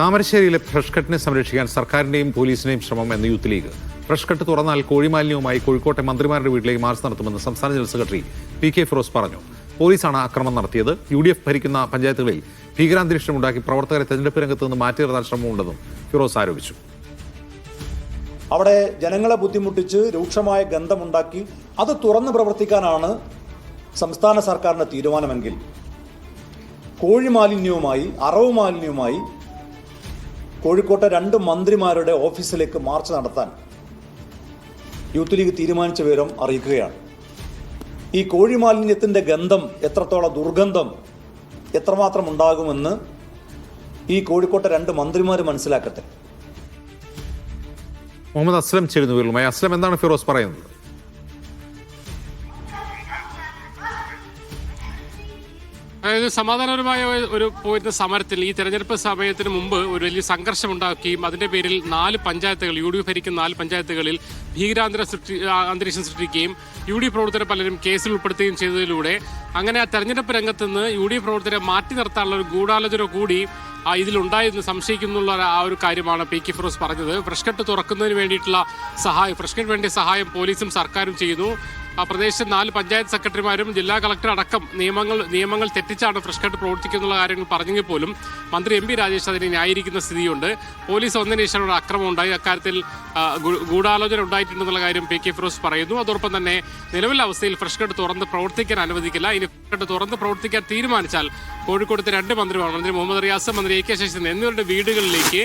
താമരശ്ശേരിയിലെ fresh കട്ടിനെ സംരക്ഷിക്കാൻ സർക്കാരിന്റെയും പോലീസിന്റെയും ശ്രമം എന്ന് യൂത്ത് ലീഗ്. ഫ്രഷ് കട്ട് തുറന്നാൽ കോഴിമാലിന്യവുമായി കോഴിക്കോട്ടെ മന്ത്രിമാരുടെ വീട്ടിലേക്ക് മാർച്ച് നടത്തുമെന്ന് സംസ്ഥാന general secretary P K Firoz പറഞ്ഞു. പോലീസാണ് ആക്രമണം നടത്തിയത്. യു ഡി എഫ് ഭരിക്കുന്ന പഞ്ചായത്തുകളിൽ ഭീകരാന്തരീക്ഷം ഉണ്ടാക്കി പ്രവർത്തകരെ തെരഞ്ഞെടുപ്പ് രംഗത്ത് നിന്ന് മാറ്റി നിർത്താൻ ശ്രമമുണ്ടെന്നും ഫിറോസ് ആരോപിച്ചു. അവിടെ ജനങ്ങളെ ബുദ്ധിമുട്ടിച്ച് രൂക്ഷമായ ഗന്ധമുണ്ടാക്കി അത് തുറന്ന് പ്രവർത്തിക്കാനാണ് സംസ്ഥാന സർക്കാരിന്റെ തീരുമാനമെങ്കിൽ കോഴി മാലിന്യവുമായി അറവ് മാലിന്യവുമായി കോഴിക്കോട്ടെ രണ്ട് മന്ത്രിമാരുടെ ഓഫീസിലേക്ക് മാർച്ച് നടത്താൻ യൂത്ത് ലീഗ് തീരുമാനിച്ച വിവരം അറിയിക്കുകയാണ്. ഈ കോഴി മാലിന്യത്തിന്റെ ഗന്ധം എത്രത്തോളം ദുർഗന്ധം എത്രമാത്രം ഉണ്ടാകുമെന്ന് ഈ കോഴിക്കോട്ടെ രണ്ട് മന്ത്രിമാർ മനസ്സിലാക്കട്ടെ. മുഹമ്മദ് അസ്ലം ചേരുന്നു അസ്ലം എന്താണ് ഫിറോസ് പറയുന്നത്? അതായത് സമാധാനപരമായ ഒരു പോയിരുന്ന സമരത്തിൽ ഈ തെരഞ്ഞെടുപ്പ് സമയത്തിന് മുമ്പ് ഒരു വലിയ സംഘർഷം ഉണ്ടാക്കുകയും അതിന്റെ പേരിൽ നാല് പഞ്ചായത്തുകൾ യു ഡി എഫ് ഭരിക്കുന്ന നാല് പഞ്ചായത്തുകളിൽ ഭീകരാന്തര സൃഷ്ടി അന്തരീക്ഷം സൃഷ്ടിക്കുകയും യു ഡി എഫ് പ്രവർത്തകരെ പലരും കേസിൽ ഉൾപ്പെടുത്തുകയും ചെയ്തതിലൂടെ അങ്ങനെ ആ തെരഞ്ഞെടുപ്പ് രംഗത്ത് നിന്ന് യു ഡി എഫ് പ്രവർത്തകരെ മാറ്റി നിർത്താനുള്ള ഒരു ഗൂഢാലോചന കൂടി ആ, ഇതിലുണ്ടായിരുന്നു. സംശയിക്കുന്നുള്ള ആ ഒരു കാര്യമാണ് പി കെ ഫിറോസ് പറഞ്ഞത്. ഫ്രഷ് കട്ട് തുറക്കുന്നതിന് വേണ്ടിയിട്ടുള്ള സഹായം ഫ്രഷ് കട്ട് വേണ്ടിയ സഹായം പോലീസും സർക്കാരും ചെയ്യുന്നു. ആ പ്രദേശത്ത് നാല് പഞ്ചായത്ത് സെക്രട്ടറിമാരും ജില്ലാ കളക്ടർ അടക്കം നിയമങ്ങൾ നിയമങ്ങൾ തെറ്റിച്ചാണ് ഫ്രഷ് കട്ട് പ്രവർത്തിക്കുന്നുള്ള കാര്യങ്ങൾ പറഞ്ഞെങ്കിൽ പോലും മന്ത്രി എം പി രാജേഷ് അതിനെ ന്യായീകരിക്കുന്ന സ്ഥിതിയുണ്ട്. പോലീസ് ഒന്നിനു ശേഷം അക്രമം ഉണ്ടായി. അക്കാര്യത്തിൽ ഗൂഢാലോചന ഉണ്ടായിട്ടുണ്ടെന്നുള്ള കാര്യം പി കെ ഫിറോസ് പറയുന്നു. അതോടൊപ്പം തന്നെ നിലവിലെ അവസ്ഥയിൽ ഫ്രഷ് കട്ട് തുറന്ന് പ്രവർത്തിക്കാൻ അനുവദിക്കില്ല. ഇനി ഫ്രഷ് കട്ട് തുറന്ന് പ്രവർത്തിക്കാൻ തീരുമാനിച്ചാൽ കോഴിക്കോടത്തെ രണ്ട് മന്ത്രിമാർ മന്ത്രി മുഹമ്മദ് റിയാസ് മന്ത്രി എ കെ ശശീന്ദ്രൻ എന്നിവരുടെ വീടുകളിലേക്ക്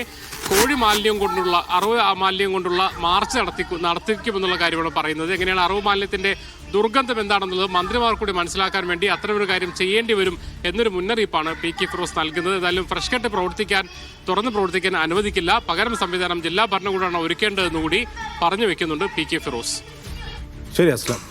കോഴി മാലിന്യം കൊണ്ടുള്ള അറവ് മാലിന്യം കൊണ്ടുള്ള മാർച്ച് നടത്തി നടത്തിക്കുമെന്നുള്ള കാര്യമാണ് പറയുന്നത്. എങ്ങനെയാണ് അറവ് മാലിന്യത്തിന്റെ ദുർഗന്ധം എന്താണെന്നുള്ളത് മന്ത്രിമാർ കൂടി മനസ്സിലാക്കാൻ വേണ്ടി അത്തരമൊരു കാര്യം ചെയ്യേണ്ടി വരും എന്നൊരു മുന്നറിയിപ്പാണ് പി കെ ഫിറോസ് നൽകുന്നത്. ഏതായാലും ഫ്രഷ് കട്ട് പ്രവർത്തിക്കാൻ തുറന്ന് പ്രവർത്തിക്കാൻ അനുവദിക്കില്ല. പകരം സംവിധാനം ജില്ലാ ഭരണകൂടമാണ് ഒരുക്കേണ്ടതെന്നുകൂടി പറഞ്ഞു വെക്കുന്നുണ്ട് പി കെ ഫിറോസ്. ശരി അസ്ലം.